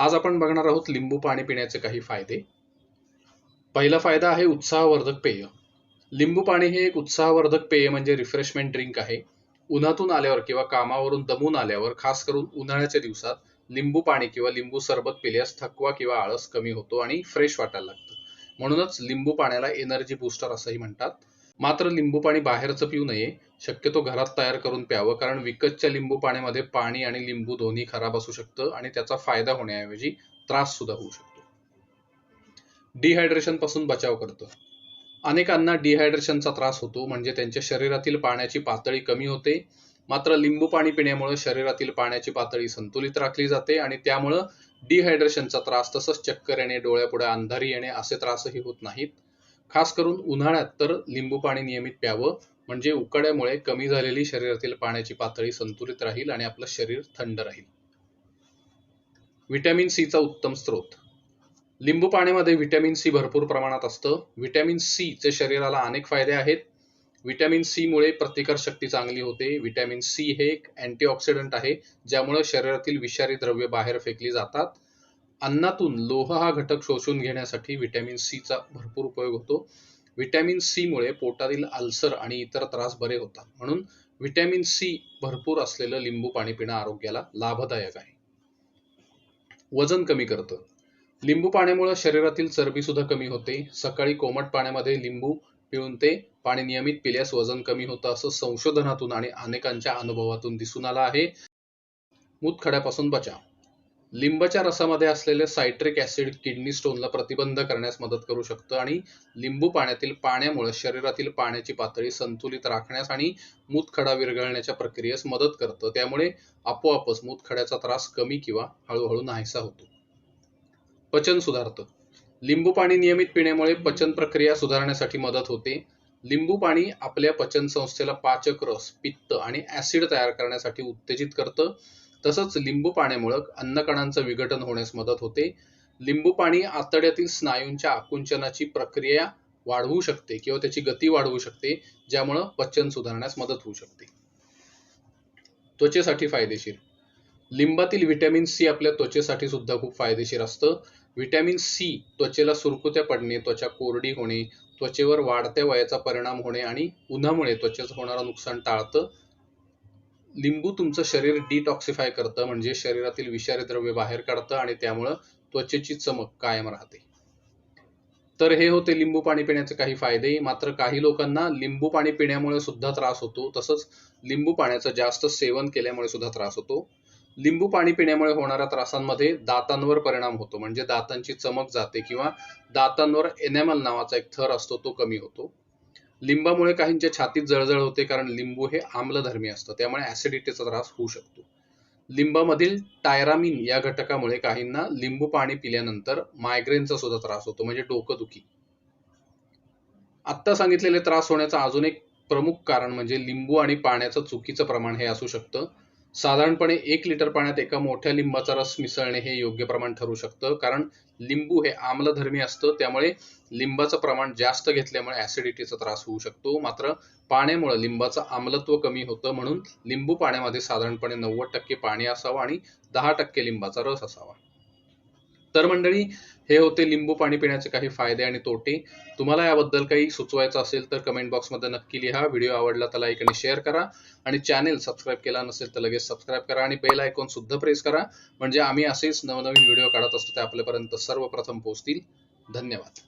आज आपण बघणार आहोत लिंबू पाणी पिण्याचे काही फायदे. पहिला फायदा आहे उत्साहवर्धक पेय. लिंबू पाणी हे एक उत्साहवर्धक पेय म्हणजे रिफ्रेशमेंट ड्रिंक आहे. उन्हातून आल्यावर किंवा कामावरून दमून आल्यावर खास करून उन्हाळ्याच्या दिवसात लिंबू पाणी किंवा लिंबू सरबत पिल्यास थकवा किंवा आळस कमी होतो आणि फ्रेश वाटायला लागतं. म्हणूनच लिंबू पाण्याला एनर्जी बूस्टर असंही म्हणतात. मात्र लिंबू पाणी बाहेरचं पिऊ नये. शक्यतो घरात तयार करून प्यावं कारण विकतच्या लिंबू पाण्यामध्ये पाणी आणि लिंबू दोन्ही खराब असू शकतं आणि त्याचा फायदा होण्याऐवजी त्रास सुद्धा होऊ शकतो. डिहायड्रेशनपासून बचाव करतं. अनेकांना डिहायड्रेशनचा त्रास होतो म्हणजे त्यांच्या शरीरातील पाण्याची पातळी कमी होते. मात्र लिंबू पाणी पिण्यामुळे शरीरातील पाण्याची पातळी संतुलित राखली जाते आणि त्यामुळं डिहायड्रेशनचा त्रास तसंच चक्कर येणे डोळ्यापुढे अंधारी येणे असे त्रासही होत नाहीत. खास करून उन्हाळ्यात तर लिंबू पाणी नियमित प्यावं म्हणजे उकाड्यामुळे कमी झालेली शरीरातील पाण्याची पातळी संतुलित राहील आणि आपलं शरीर थंड राहील. व्हिटॅमिन सीचा उत्तम स्रोत. लिंबू पाण्यामध्ये व्हिटॅमिन सी भरपूर प्रमाणात असतं. व्हिटॅमिन सी चे शरीराला अनेक फायदे आहेत. व्हिटॅमिन सी मुळे प्रतिकार शक्ती चांगली होते. व्हिटॅमिन सी हे एक अँटीऑक्सिडंट आहे ज्यामुळे शरीरातील विषारी द्रव्य बाहेर फेकली जातात. अन्नातून लोह हा घटक शोषून घेण्यासाठी व्हिटॅमिन सीचा भरपूर उपयोग होतो. व्हिटॅमिन सी मुळे पोटातील अल्सर आणि इतर त्रास बरे होतात. म्हणून व्हिटॅमिन सी भरपूर असलेलं लिंबू पाणी पिणं आरोग्याला लाभदायक आहे. वजन कमी करतं. लिंबू पाण्यामुळे शरीरातील चरबी सुद्धा कमी होते. सकाळी कोमट पाण्यामध्ये लिंबू पिळून ते पाणी नियमित पिल्यास वजन कमी होतं असं संशोधनातून आणि अनेकांच्या अनुभवातून दिसून आलं आहे. मूतखड्यापासून बचाव लिंबाच्या रसामध्ये असलेले सायट्रिक ऍसिड किडनी स्टोनला प्रतिबंध करण्यास मदत करू शकतं आणि लिंबू पाण्यातील पाण्यामुळे शरीरातील पाण्याची पातळी संतुलित राखण्यास आणि मूतखडा विरघळण्याच्या प्रक्रियेस मदत करतं. त्यामुळे आपोआपच मूतखड्याचा त्रास कमी किंवा हळूहळू नाहीसा होतो. पचन सुधारतं. लिंबू पाणी नियमित पिण्यामुळे पचन प्रक्रिया सुधारण्यासाठी मदत होते. लिंबू पाणी आपल्या पचन संस्थेला पाचक रस पित्त आणि ऍसिड तयार करण्यासाठी उत्तेजित करतं. तसंच लिंबू पाण्यामुळं अन्नकणांचं विघटन होण्यास मदत होते. लिंबू पाणी आतड्यातील स्नायूंच्या आकुंचनाची प्रक्रिया वाढवू शकते किंवा त्याची गती वाढवू शकते ज्यामुळं पचन सुधारण्यास मदत होऊ शकते. त्वचेसाठी फायदेशीर. लिंबातील व्हिटॅमिन सी आपल्या त्वचेसाठी सुद्धा खूप फायदेशीर असतं. व्हिटॅमिन सी त्वचेला सुरकुत्या पडणे त्वचा कोरडी होणे त्वचेवर वाढत्या वयाचा परिणाम होणे आणि उन्हामुळे त्वचेचं होणारं नुकसान टाळतं. लिंबू तुमचं शरीर डिटॉक्सिफाय करतं म्हणजे शरीरातील विषारी द्रव्य बाहेर काढतं आणि त्यामुळं त्वचेची चमक कायम राहते. तर हे होते लिंबू पाणी पिण्याचे काही फायदे मात्र काही लोकांना लिंबू पाणी पिण्यामुळे सुद्धा त्रास होतो. तसंच लिंबू पाण्याचं जास्त सेवन केल्यामुळे सुद्धा त्रास होतो. लिंबू पाणी पिण्यामुळे होणाऱ्या त्रासांमध्ये दातांवर परिणाम होतो. म्हणजे दातांची चमक जाते किंवा दातांवर एनेमल नावाचा एक थर असतो तो कमी होतो. लिंबामुळे काहींच्या छातीत जळजळ होते कारण लिंबू हे आम्लधर्मी असतं त्यामुळे ऍसिडिटीचा त्रास होऊ शकतो. लिंबामधील टायरामिन या घटकामुळे काहींना लिंबू पाणी पिल्यानंतर मायग्रेनचा सुद्धा त्रास होतो म्हणजे डोकंदुखी. आत्ता सांगितलेले त्रास होण्याचा अजून एक प्रमुख कारण म्हणजे लिंबू आणि पाण्याचं चुकीचं प्रमाण हे असू शकतं. साधारणपणे एक लिटर पाण्यात एका मोठ्या लिंबाचा रस मिसळणे हे योग्य प्रमाण ठरू शकतं. कारण लिंबू हे आम्लधर्मी असतं त्यामुळे लिंबाचं प्रमाण जास्त घेतल्यामुळे ऍसिडिटीचा त्रास होऊ शकतो. मात्र पाण्यामुळे लिंबाचं आम्लत्व कमी होतं म्हणून लिंबू पाण्यामध्ये साधारणपणे नव्वद टक्के पाणी असावं आणि दहा टक्के लिंबाचा रस असावा. तर मंडळी हे होते लिंबू पाणी पिण्याचे काही फायदे आणि तोटे. तुम्हाला याबद्दल काही सुचवायचं असेल तर कमेंट बॉक्समध्ये नक्की लिहा. व्हिडिओ आवडला तर लाईक आणि शेअर करा. आणि चॅनेल सबस्क्राईब केला नसेल तर लगेच सबस्क्राईब करा आणि बेल आयकॉन सुद्धा प्रेस करा. म्हणजे आम्ही असेच नवनवीन व्हिडिओ काढत असतो ते आपल्यापर्यंत सर्वप्रथम पोहोचतील. धन्यवाद.